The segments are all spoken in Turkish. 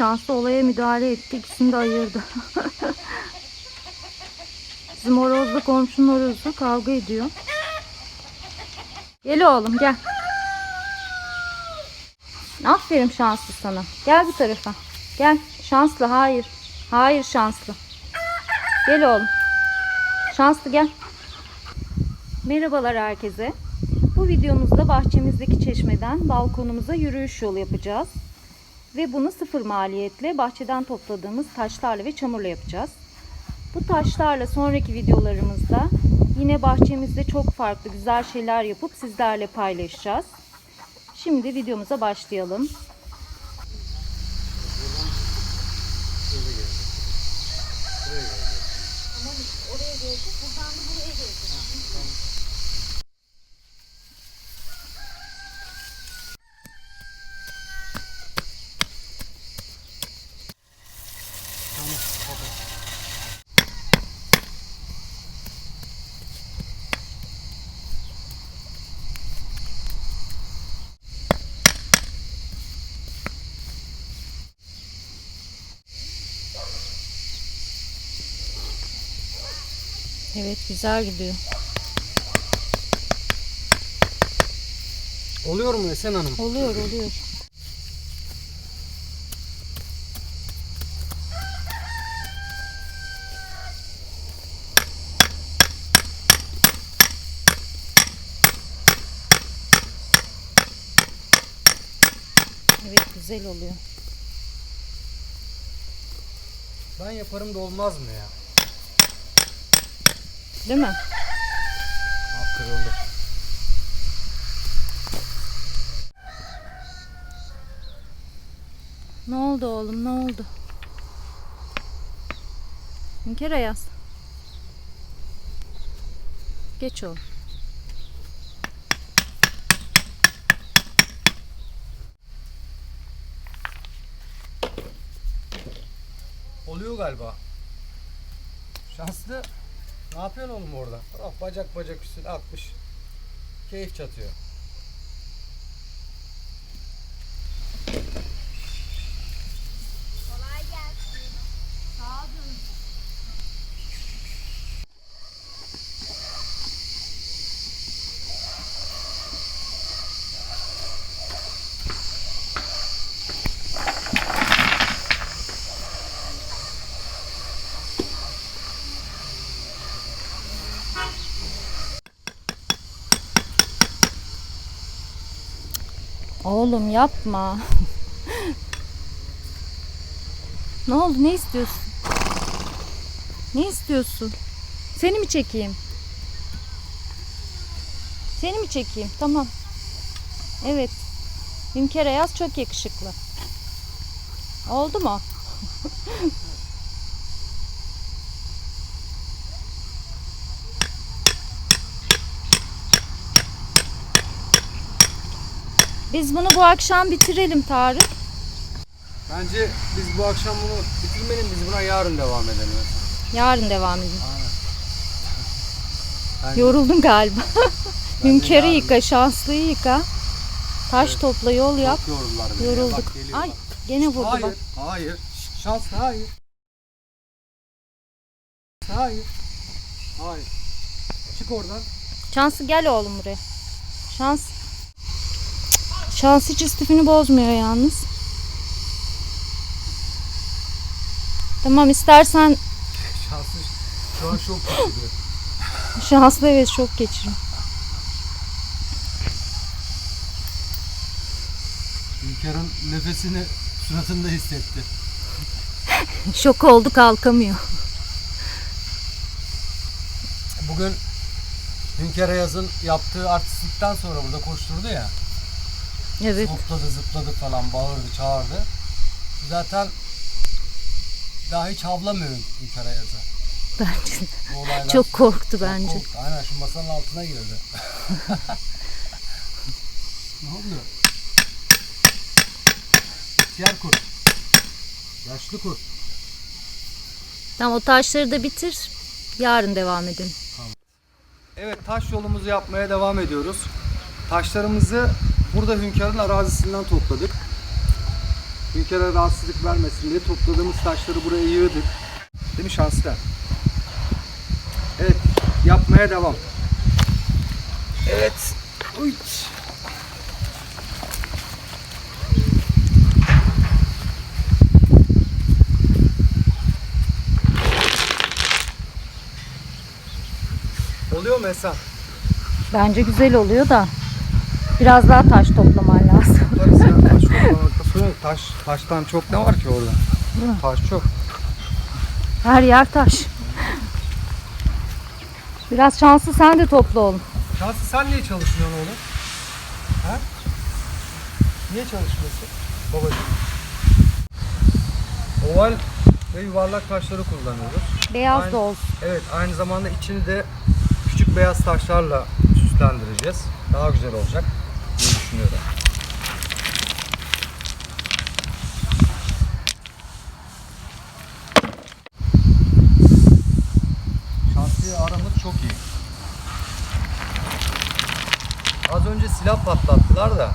şanslı olaya müdahale etti. İkisini de ayırdı. Bizim horozla komşunun horozu kavga ediyor. Gel oğlum gel. Aferin şanslı sana. Gel bu tarafa. Gel. Şanslı hayır. Hayır şanslı. Gel oğlum. Şanslı gel. Merhabalar herkese. Bu videomuzda bahçemizdeki çeşmeden balkonumuza yürüyüş yolu yapacağız. Ve bunu sıfır maliyetle bahçeden topladığımız taşlarla ve çamurla yapacağız. Bu taşlarla sonraki videolarımızda yine bahçemizde çok farklı güzel şeyler yapıp sizlerle paylaşacağız. Şimdi videomuza başlayalım. Evet güzel gidiyor. Oluyor mu Esen Hanım? Oluyor oluyor. Evet güzel oluyor. Ben yaparım da olmaz mı ya? Değil mi? Ha kırıldı. Ne oldu oğlum ne oldu? Hünkar Ayaz. Geç oğlum. Oluyor galiba. Şanslı. Ne yapıyorsun oğlum orada? Bak bacak bacak üstüne atmış. Keyif çatıyor. Oğlum yapma. ne oldu? Ne istiyorsun? Ne istiyorsun? Seni mi çekeyim? Seni mi çekeyim? Tamam. Evet. Hünkar Ayaz çok yakışıklı. Oldu mu? Biz bunu bu akşam bitirelim Tarık. Bence biz bu akşam bunu bitirmeyelim. Biz buna yarın devam edelim. Yarın devam edelim. Bence Yoruldun galiba. Yarın- yıka, şanslıyı yıka. Taş Evet. topla, yol yap. Çok yordular beni. Yorulduk. Bak, geliyor Ay bak. gene vurdu Hayır, bak. hayır. Şanslı hayır. Hayır. Hayır. Çık oradan. Şanslı gel oğlum buraya. Şans. Şans hiç istifini bozmuyor yalnız. Tamam istersen Şanslı şu an şok geçiriyor. şanslı evet şok geçirin. Hünkârın nefesini suratında hissetti. Şok oldu kalkamıyor. Bugün Hünkar Ayaz'ın yaptığı artistlikten sonra burada koşturdu ya. Evet Hopladı, zıpladı falan, bağırdı, çağırdı. Zaten daha hiç havlamıyor Hünkar Ayaz'a. bence de. Çok korktu sonra bence. korktu. Aynen şu masanın altına girdi. ne oluyor? Diğer kurt. Yaşlı kurt. Tamam o taşları da bitir. Yarın devam edelim. Evet taş yolumuzu yapmaya devam ediyoruz. Taşlarımızı burada hünkârın arazisinden topladık. Hünkara rahatsızlık vermesin diye topladığımız taşları buraya yığdık. Değil mi şanslı? Evet, yapmaya devam. Evet. Uy. Oluyor mu Esen? Bence güzel oluyor da biraz daha taş toplaman lazım. Taş toplamakta sorun yok. Taş, taştan çok ne var ki orada? Taş çok. Her yer taş. Biraz şanslı sen de topla oğlum. Şanslı sen niye çalışmıyorsun oğlum? Ha? Niye çalışmıyorsun babacığım? Oval ve yuvarlak taşları kullanıyoruz. Beyaz Aynen. da olsun. Evet aynı zamanda içini de küçük beyaz taşlarla süslendireceğiz. Daha güzel olacak düşünüyorum. Şantiye aramız çok iyi. Az önce silah patlattılar da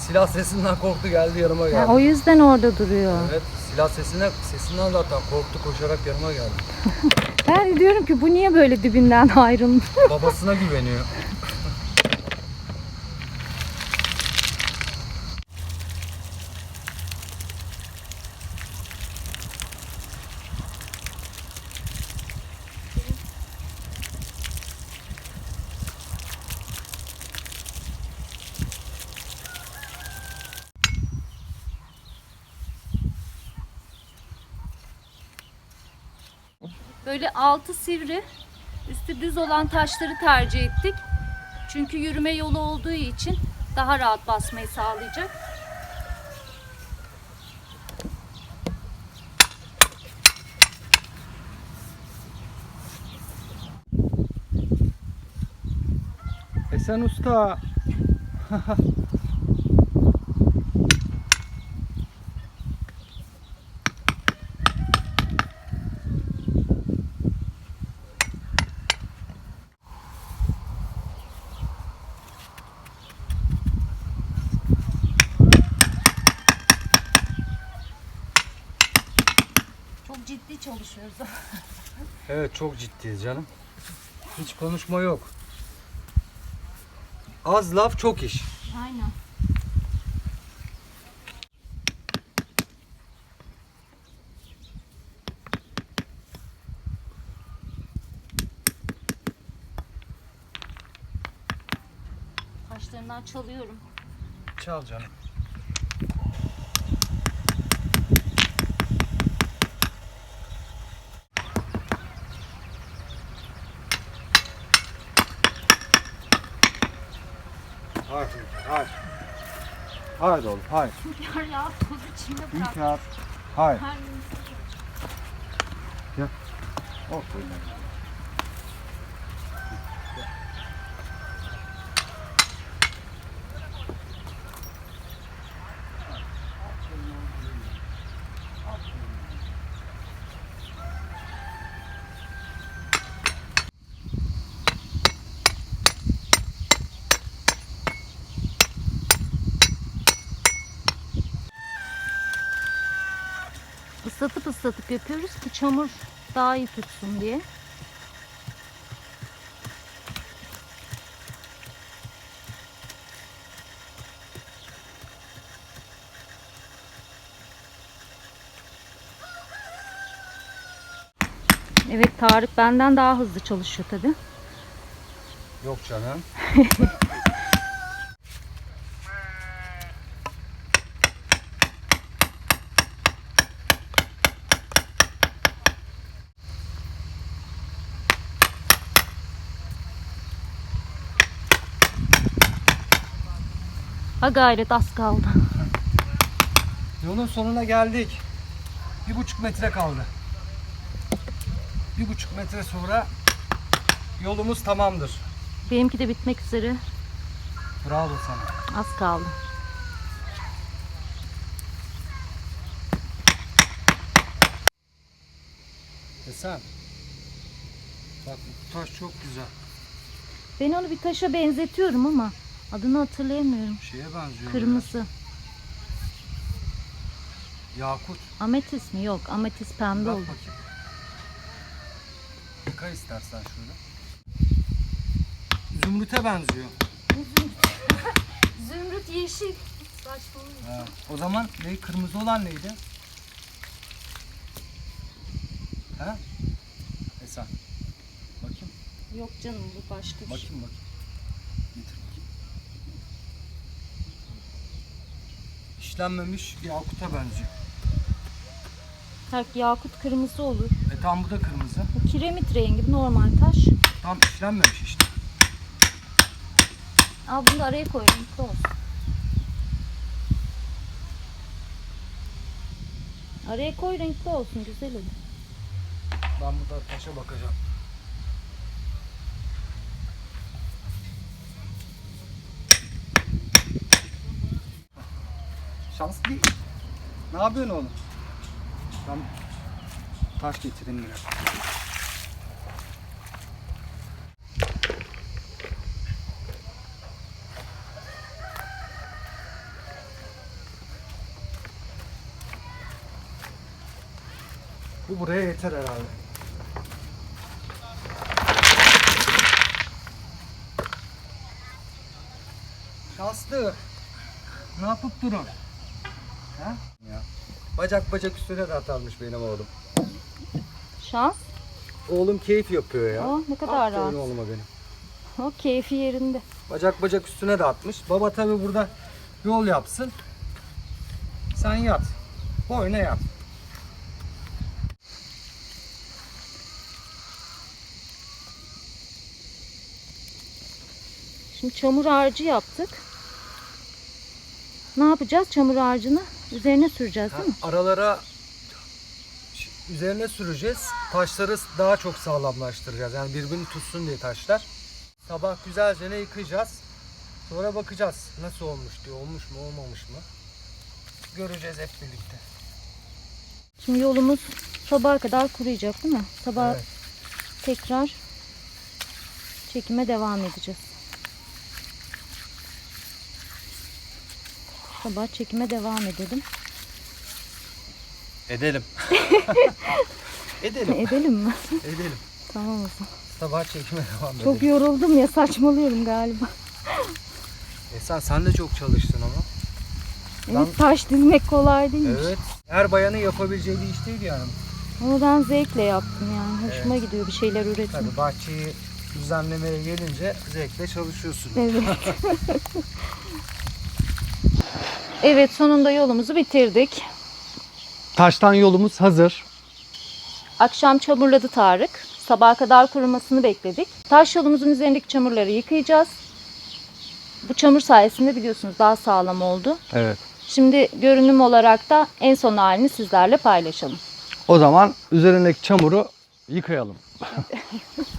silah sesinden korktu geldi yanıma Ha, geldi. o yüzden orada duruyor. Evet silah sesine sesinden zaten korktu koşarak yanıma geldi. Ben diyorum ki bu niye böyle dibinden ayrılmış? Babasına güveniyor. Böyle altı sivri, üstü düz olan taşları tercih ettik. Çünkü yürüme yolu olduğu için daha rahat basmayı sağlayacak. Esen Usta. Çok çalışıyoruz. Evet çok ciddiyiz canım. Hiç konuşma yok. Az laf çok iş. Aynen. Taşlarından çalıyorum. Çal canım. Hayır, hayır. Oğlum, hayır. Hünkar ya toz içinde bırak. Hünkar. Hayır. Her Olsun. Islatıp ıslatıp yapıyoruz ki çamur daha iyi tutsun diye. Evet Tarık benden daha hızlı çalışıyor tabi. Yok canım. Ha gayret az kaldı. Yolun sonuna geldik. Bir buçuk metre kaldı. Bir buçuk metre sonra yolumuz tamamdır. Benimki de bitmek üzere. Bravo sana. Az kaldı. Esen. Bak bu taş çok güzel. Ben onu bir taşa benzetiyorum ama adını hatırlayamıyorum. Şeye benziyor. Kırmızı. Yakut. Ametis mi? Yok. Ametis pembe Bak oldu. bakayım. Yıka istersen şöyle. Zümrüte benziyor. Zümrüt yeşil. Saçmalama. Ha. O zaman ne kırmızı olan neydi? Ha? Esen. Bakayım. Yok canım bu başka bir şey. Bakayım bakayım. Getir bakayım. İşlenmemiş yakuta benziyor. Tak yakut kırmızı olur. E tam bu da kırmızı. Bu kiremit rengi normal taş. Tam işlenmemiş işte. Al bunu da araya koy. renkli olsun. Araya koy renkli olsun güzel olur. Ben burada taşa bakacağım. Şans değil. Ne yapıyorsun oğlum? Ben taş getireyim biraz. Bu buraya yeter herhalde. Şanslı. Ne yapıp durun? Ha? Ya. Bacak bacak üstüne de atarmış benim oğlum. Şans. Oğlum keyif yapıyor ya. Oh, ne kadar Aferin rahat. oğluma benim. O keyfi yerinde. Bacak bacak üstüne de atmış. Baba tabi burada yol yapsın. Sen yat. Boyuna yat. Şimdi çamur harcı yaptık. Ne yapacağız çamur harcını? Üzerine süreceğiz değil mi? aralara üzerine süreceğiz. Taşları daha çok sağlamlaştıracağız. Yani birbirini tutsun diye taşlar. Sabah güzelce ne yıkayacağız. Sonra bakacağız nasıl olmuş diye. Olmuş mu olmamış mı? Göreceğiz hep birlikte. Şimdi yolumuz sabaha kadar kuruyacak değil mi? Sabah Evet. tekrar çekime devam edeceğiz. Sabah çekime devam edelim. Edelim. Edelim. Edelim mi? Edelim. tamam o zaman. Sabah çekime devam edelim. Çok yoruldum ya saçmalıyorum galiba. Esen sen de çok çalıştın ama. Evet taş dizmek kolay değilmiş. Evet. Her bayanın yapabileceği bir iş değil yani. Ama ben zevkle yaptım yani. Hoşuma gidiyor bir şeyler üretmek. Tabii bahçeyi düzenlemeye gelince zevkle çalışıyorsun. Evet. evet sonunda yolumuzu bitirdik. Taştan yolumuz hazır. Akşam çamurladı Tarık. Sabaha kadar kurumasını bekledik. Taş yolumuzun üzerindeki çamurları yıkayacağız. Bu çamur sayesinde biliyorsunuz daha sağlam oldu. Evet. Şimdi görünüm olarak da en son halini sizlerle paylaşalım. O zaman üzerindeki çamuru yıkayalım.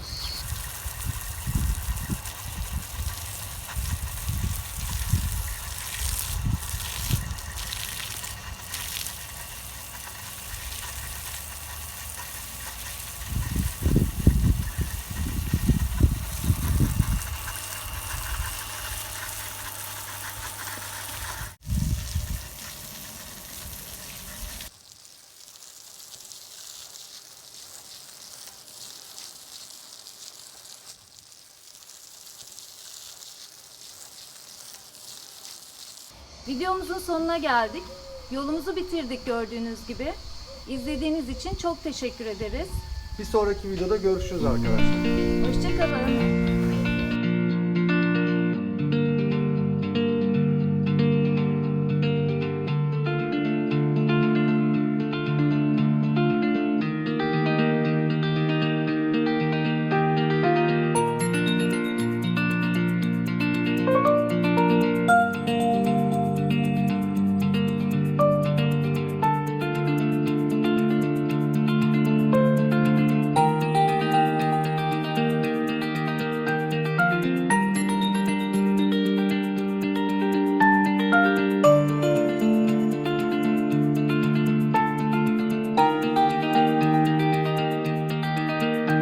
Videomuzun sonuna geldik. Yolumuzu bitirdik gördüğünüz gibi. İzlediğiniz için çok teşekkür ederiz. Bir sonraki videoda görüşürüz arkadaşlar. Hoşçakalın.